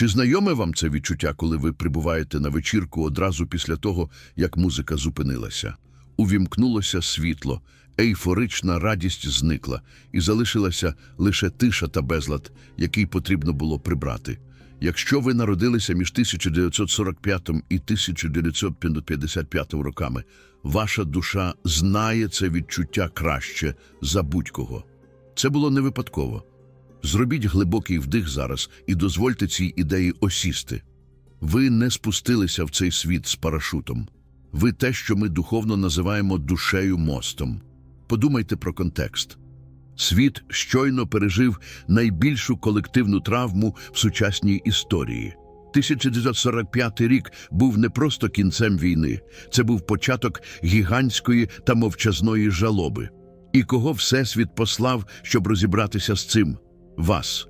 Чи знайоме вам це відчуття, коли ви прибуваєте на вечірку одразу після того, як музика зупинилася? Увімкнулося світло, ейфорична радість зникла, і залишилася лише тиша та безлад, який потрібно було прибрати. Якщо ви народилися між 1945 і 1955 роками, ваша душа знає це відчуття краще за будь-кого. Це було не випадково. Зробіть глибокий вдих зараз і дозвольте цій ідеї осісти. Ви не спустилися в цей світ з парашутом. Ви те, що ми духовно називаємо душею мостом. Подумайте про контекст. Світ щойно пережив найбільшу колективну травму в сучасній історії. 1945 рік був не просто кінцем війни, це був початок гігантської та мовчазної жалоби. І кого Всесвіт послав, щоб розібратися з цим? Вас.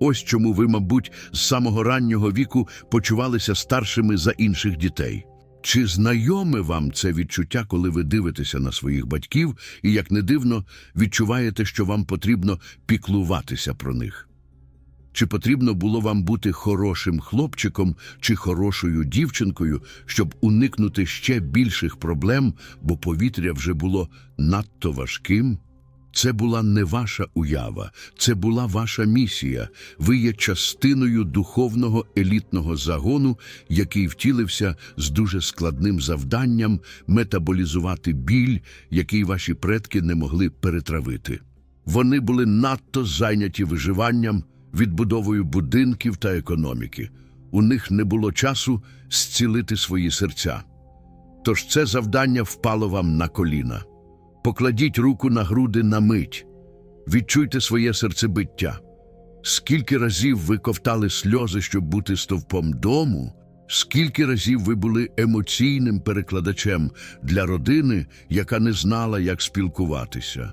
Ось чому ви, мабуть, з самого раннього віку почувалися старшими за інших дітей. Чи знайоме вам це відчуття, коли ви дивитеся на своїх батьків і, як не дивно, відчуваєте, що вам потрібно піклуватися про них? Чи потрібно було вам бути хорошим хлопчиком чи хорошою дівчинкою, щоб уникнути ще більших проблем, бо повітря вже було надто важким? Це була не ваша уява, це була ваша місія. Ви є частиною духовного елітного загону, який втілився з дуже складним завданням метаболізувати біль, який ваші предки не могли перетравити. Вони були надто зайняті виживанням, відбудовою будинків та економіки. У них не було часу зцілити свої серця. Тож це завдання впало вам на коліна. Покладіть руку на груди на мить. Відчуйте своє серцебиття. Скільки разів ви ковтали сльози, щоб бути стовпом дому, скільки разів ви були емоційним перекладачем для родини, яка не знала, як спілкуватися.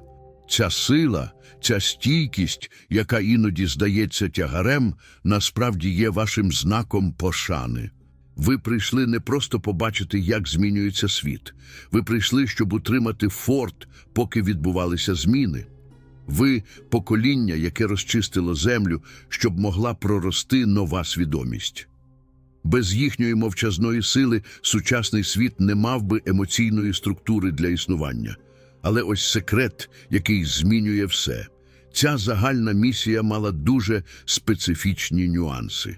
Ця сила, ця стійкість, яка іноді здається тягарем, насправді є вашим знаком пошани. Ви прийшли не просто побачити, як змінюється світ. Ви прийшли, щоб утримати форт, поки відбувалися зміни. Ви покоління, яке розчистило землю, щоб могла прорости нова свідомість. Без їхньої мовчазної сили сучасний світ не мав би емоційної структури для існування. Але ось секрет, який змінює все. Ця загальна місія мала дуже специфічні нюанси.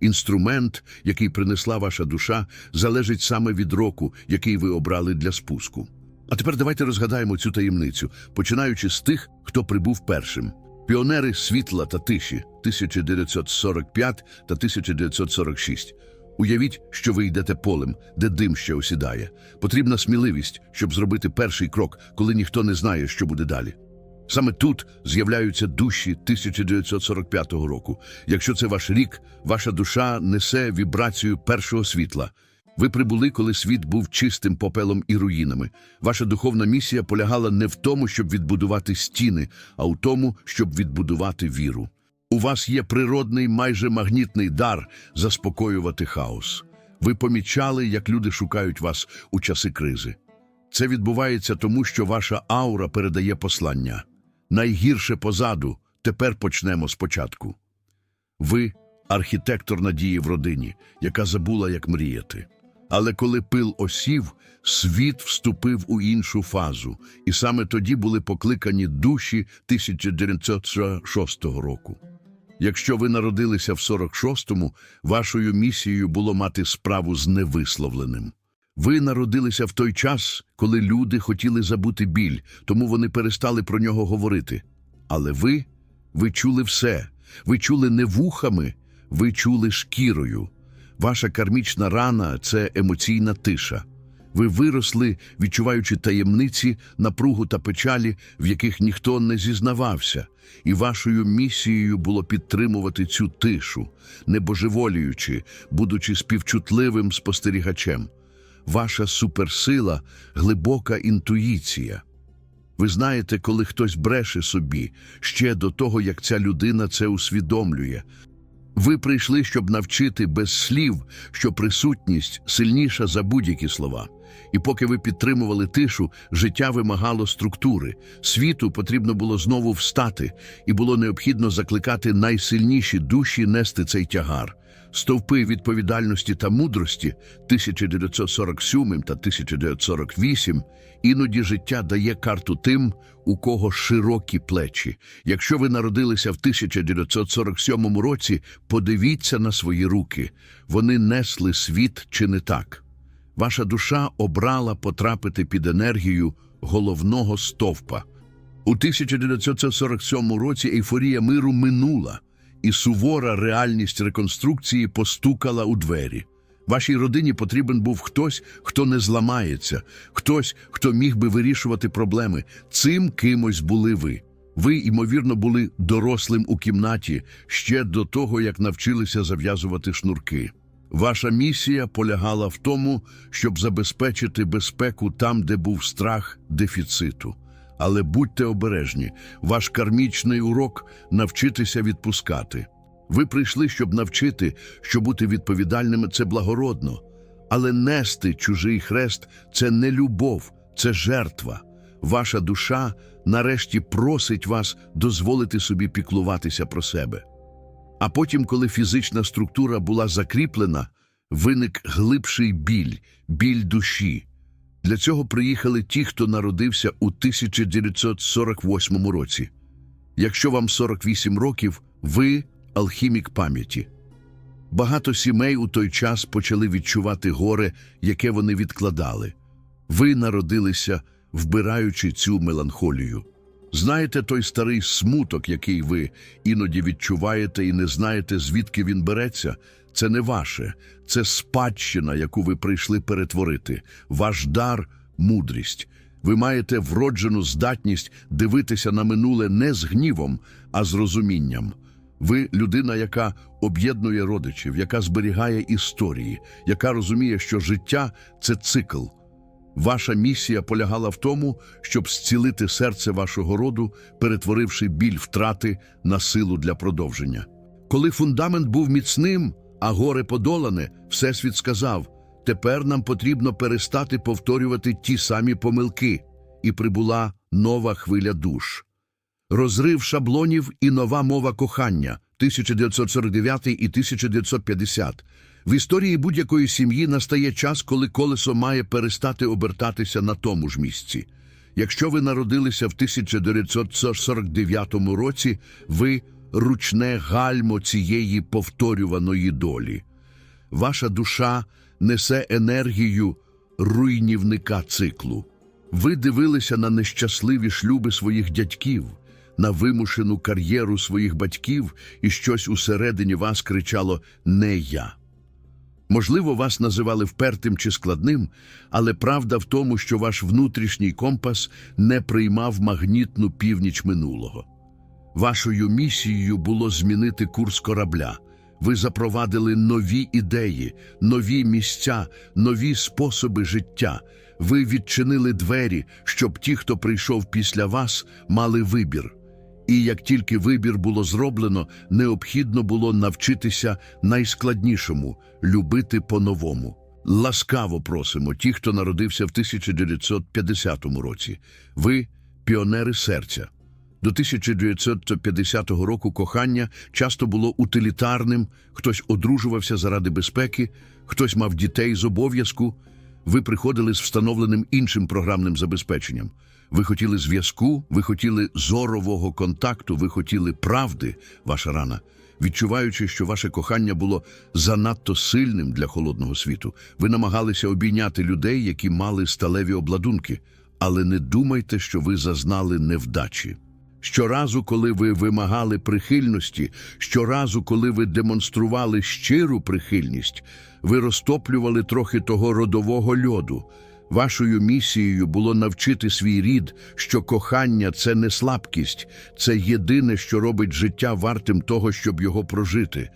Інструмент, який принесла ваша душа, залежить саме від року, який ви обрали для спуску. А тепер давайте розгадаємо цю таємницю, починаючи з тих, хто прибув першим. Піонери світла та тиші 1945 та 1946. Уявіть, що ви йдете полем, де дим ще осідає. Потрібна сміливість, щоб зробити перший крок, коли ніхто не знає, що буде далі. Саме тут з'являються душі 1945 року. Якщо це ваш рік, ваша душа несе вібрацію першого світла. Ви прибули, коли світ був чистим попелом і руїнами. Ваша духовна місія полягала не в тому, щоб відбудувати стіни, а у тому, щоб відбудувати віру. У вас є природний, майже магнітний дар заспокоювати хаос. Ви помічали, як люди шукають вас у часи кризи. Це відбувається тому, що ваша аура передає послання. Найгірше позаду, тепер почнемо спочатку. Ви архітектор надії в родині, яка забула, як мріяти. Але коли пил осів, світ вступив у іншу фазу, і саме тоді були покликані душі 1906 року. Якщо ви народилися в 46-му, вашою місією було мати справу з невисловленим. Ви народилися в той час, коли люди хотіли забути біль, тому вони перестали про нього говорити. Але ви, ви чули все. Ви чули не вухами, ви чули шкірою. Ваша кармічна рана це емоційна тиша. Ви виросли, відчуваючи таємниці, напругу та печалі, в яких ніхто не зізнавався, і вашою місією було підтримувати цю тишу, не божеволіючи, будучи співчутливим спостерігачем. Ваша суперсила глибока інтуїція. Ви знаєте, коли хтось бреше собі ще до того, як ця людина це усвідомлює. Ви прийшли, щоб навчити без слів, що присутність сильніша за будь-які слова. І поки ви підтримували тишу, життя вимагало структури. Світу потрібно було знову встати, і було необхідно закликати найсильніші душі нести цей тягар. Стовпи відповідальності та мудрості 1947 та 1948 іноді життя дає карту тим, у кого широкі плечі. Якщо ви народилися в 1947 році, подивіться на свої руки. Вони несли світ чи не так. Ваша душа обрала потрапити під енергію головного стовпа. У 1947 році ейфорія миру минула, і сувора реальність реконструкції постукала у двері. Вашій родині потрібен був хтось, хто не зламається, хтось, хто міг би вирішувати проблеми. Цим кимось були ви. Ви, ймовірно, були дорослим у кімнаті ще до того, як навчилися зав'язувати шнурки. Ваша місія полягала в тому, щоб забезпечити безпеку там, де був страх дефіциту. Але будьте обережні, ваш кармічний урок навчитися відпускати. Ви прийшли, щоб навчити, що бути відповідальними це благородно, але нести чужий хрест це не любов, це жертва. Ваша душа нарешті просить вас дозволити собі піклуватися про себе. А потім, коли фізична структура була закріплена, виник глибший біль, біль душі. Для цього приїхали ті, хто народився у 1948 році. Якщо вам 48 років, ви алхімік пам'яті. Багато сімей у той час почали відчувати горе, яке вони відкладали. Ви народилися, вбираючи цю меланхолію. Знаєте той старий смуток, який ви іноді відчуваєте і не знаєте, звідки він береться? Це не ваше, це спадщина, яку ви прийшли перетворити, ваш дар мудрість. Ви маєте вроджену здатність дивитися на минуле не з гнівом, а з розумінням. Ви людина, яка об'єднує родичів, яка зберігає історії, яка розуміє, що життя це цикл. Ваша місія полягала в тому, щоб зцілити серце вашого роду, перетворивши біль втрати на силу для продовження. Коли фундамент був міцним, а горе подолане, Всесвіт сказав: тепер нам потрібно перестати повторювати ті самі помилки, і прибула нова хвиля душ. Розрив шаблонів і нова мова кохання 1949 і 1950. В історії будь-якої сім'ї настає час, коли колесо має перестати обертатися на тому ж місці. Якщо ви народилися в 1949 році, ви ручне гальмо цієї повторюваної долі. Ваша душа несе енергію руйнівника циклу. Ви дивилися на нещасливі шлюби своїх дядьків, на вимушену кар'єру своїх батьків, і щось усередині вас кричало «Не я». Можливо, вас називали впертим чи складним, але правда в тому, що ваш внутрішній компас не приймав магнітну північ минулого. Вашою місією було змінити курс корабля. Ви запровадили нові ідеї, нові місця, нові способи життя. Ви відчинили двері, щоб ті, хто прийшов після вас, мали вибір. І як тільки вибір було зроблено, необхідно було навчитися найскладнішому любити по-новому. Ласкаво просимо ті, хто народився в 1950 році. Ви піонери серця. До 1950 року кохання часто було утилітарним, хтось одружувався заради безпеки, хтось мав дітей з обов'язку. Ви приходили з встановленим іншим програмним забезпеченням. Ви хотіли зв'язку, ви хотіли зорового контакту, ви хотіли правди, ваша рана. Відчуваючи, що ваше кохання було занадто сильним для холодного світу, ви намагалися обійняти людей, які мали сталеві обладунки, але не думайте, що ви зазнали невдачі. Щоразу, коли ви вимагали прихильності, щоразу, коли ви демонстрували щиру прихильність, ви розтоплювали трохи того родового льоду. Вашою місією було навчити свій рід, що кохання це не слабкість, це єдине, що робить життя вартим того, щоб його прожити.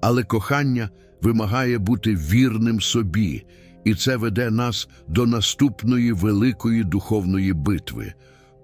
Але кохання вимагає бути вірним собі, і це веде нас до наступної великої духовної битви.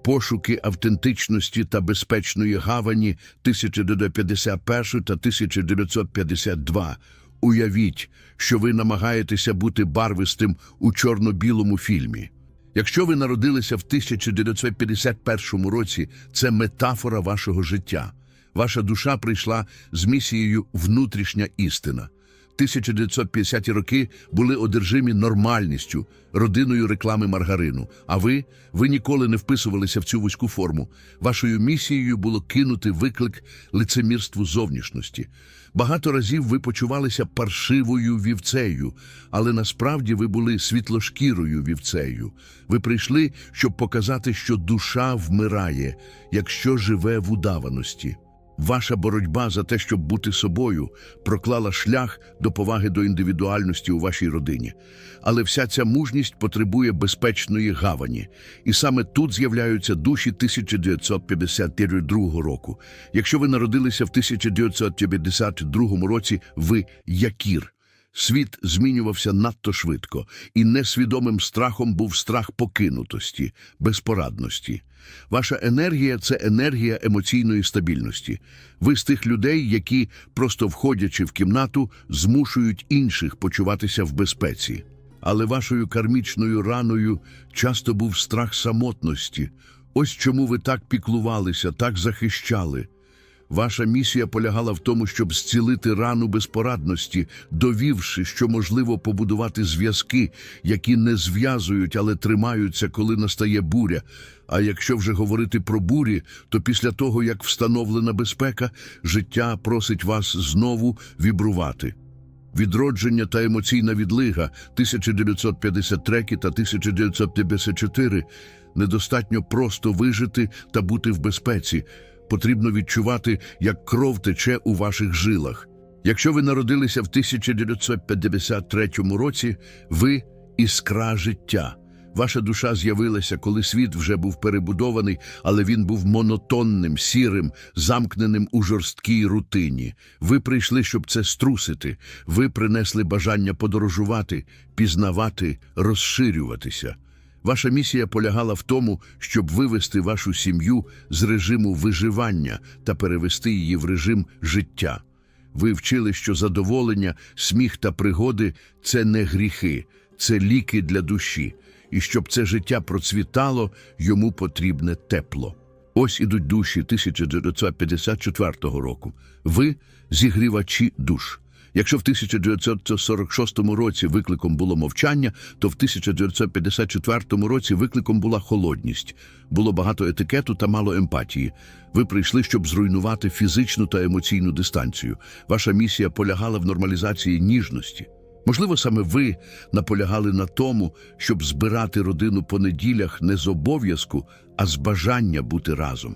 Пошуки автентичності та безпечної гавані 1951 та 1952. уявіть, що ви намагаєтеся бути барвистим у чорно-білому фільмі. Якщо ви народилися в 1951 році, це метафора вашого життя. Ваша душа прийшла з місією внутрішня істина. 1950-ті роки були одержимі нормальністю, родиною реклами маргарину. А ви, ви ніколи не вписувалися в цю вузьку форму. Вашою місією було кинути виклик лицемірству зовнішності. Багато разів ви почувалися паршивою вівцею, але насправді ви були світлошкірою вівцею. Ви прийшли, щоб показати, що душа вмирає, якщо живе в удаваності. Ваша боротьба за те, щоб бути собою, проклала шлях до поваги до індивідуальності у вашій родині. Але вся ця мужність потребує безпечної гавані. І саме тут з'являються душі 1952 року. Якщо ви народилися в 1952 році, ви якір. Світ змінювався надто швидко, і несвідомим страхом був страх покинутості, безпорадності. Ваша енергія це енергія емоційної стабільності. Ви з тих людей, які, просто входячи в кімнату, змушують інших почуватися в безпеці. Але вашою кармічною раною часто був страх самотності. Ось чому ви так піклувалися, так захищали. Ваша місія полягала в тому, щоб зцілити рану безпорадності, довівши, що можливо побудувати зв'язки, які не зв'язують, але тримаються, коли настає буря. А якщо вже говорити про бурі, то після того, як встановлена безпека, життя просить вас знову вібрувати. Відродження та емоційна відлига 1953 та 1954 недостатньо просто вижити та бути в безпеці. Потрібно відчувати, як кров тече у ваших жилах. Якщо ви народилися в 1953 році, ви іскра життя. Ваша душа з'явилася, коли світ вже був перебудований, але він був монотонним, сірим, замкненим у жорсткій рутині. Ви прийшли, щоб це струсити. Ви принесли бажання подорожувати, пізнавати, розширюватися. Ваша місія полягала в тому, щоб вивести вашу сім'ю з режиму виживання та перевести її в режим життя. Ви вчили, що задоволення, сміх та пригоди це не гріхи, це ліки для душі. І щоб це життя процвітало, йому потрібне тепло. Ось ідуть душі 1954 року. Ви зігрівачі душ. Якщо в 1946 році викликом було мовчання, то в 1954 році викликом була холодність. Було багато етикету та мало емпатії. Ви прийшли, щоб зруйнувати фізичну та емоційну дистанцію. Ваша місія полягала в нормалізації ніжності. Можливо, саме ви наполягали на тому, щоб збирати родину по неділях не з обов'язку, а з бажання бути разом.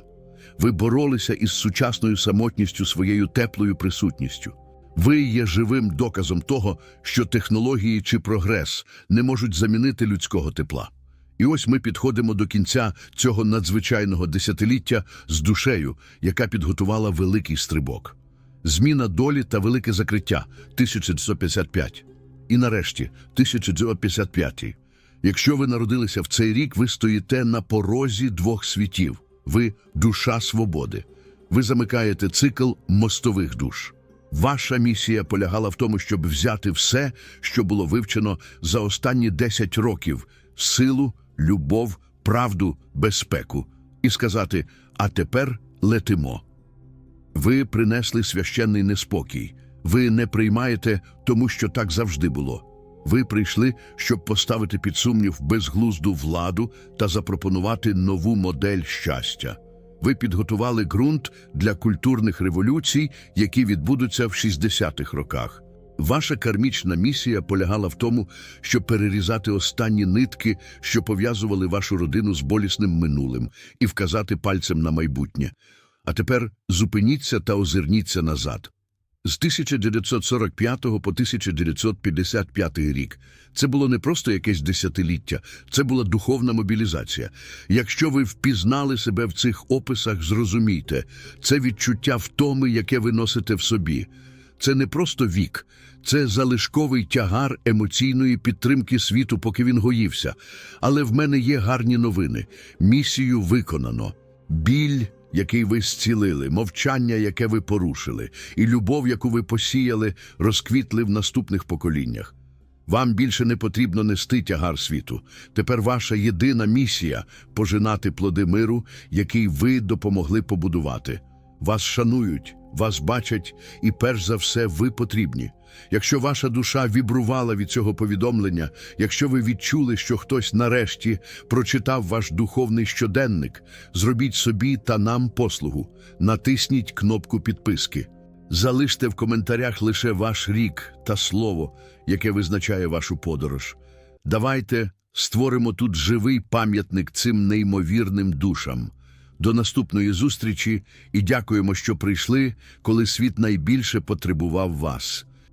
Ви боролися із сучасною самотністю своєю теплою присутністю. Ви є живим доказом того, що технології чи прогрес не можуть замінити людського тепла. І ось ми підходимо до кінця цього надзвичайного десятиліття з душею, яка підготувала великий стрибок. Зміна долі та велике закриття 1955. І нарешті 1955. Якщо ви народилися в цей рік, ви стоїте на порозі двох світів. Ви душа свободи. Ви замикаєте цикл мостових душ. Ваша місія полягала в тому, щоб взяти все, що було вивчено за останні 10 років силу, любов, правду, безпеку, і сказати: а тепер летимо. Ви принесли священний неспокій. Ви не приймаєте, тому що так завжди було. Ви прийшли, щоб поставити під сумнів безглузду владу та запропонувати нову модель щастя. Ви підготували ґрунт для культурних революцій, які відбудуться в 60-х роках. Ваша кармічна місія полягала в тому, щоб перерізати останні нитки, що пов'язували вашу родину з болісним минулим, і вказати пальцем на майбутнє. А тепер зупиніться та озирніться назад. З 1945 по 1955 рік це було не просто якесь десятиліття, це була духовна мобілізація. Якщо ви впізнали себе в цих описах, зрозумійте, це відчуття втоми, яке ви носите в собі. Це не просто вік, це залишковий тягар емоційної підтримки світу, поки він гоївся. Але в мене є гарні новини. Місію виконано. Біль який ви зцілили, мовчання, яке ви порушили, і любов, яку ви посіяли, розквітли в наступних поколіннях. Вам більше не потрібно нести тягар світу. Тепер ваша єдина місія пожинати плоди миру, який ви допомогли побудувати. Вас шанують, вас бачать, і перш за все ви потрібні. Якщо ваша душа вібрувала від цього повідомлення, якщо ви відчули, що хтось нарешті прочитав ваш духовний щоденник, зробіть собі та нам послугу, натисніть кнопку підписки. Залиште в коментарях лише ваш рік та слово, яке визначає вашу подорож. Давайте створимо тут живий пам'ятник цим неймовірним душам. До наступної зустрічі і дякуємо, що прийшли, коли світ найбільше потребував вас.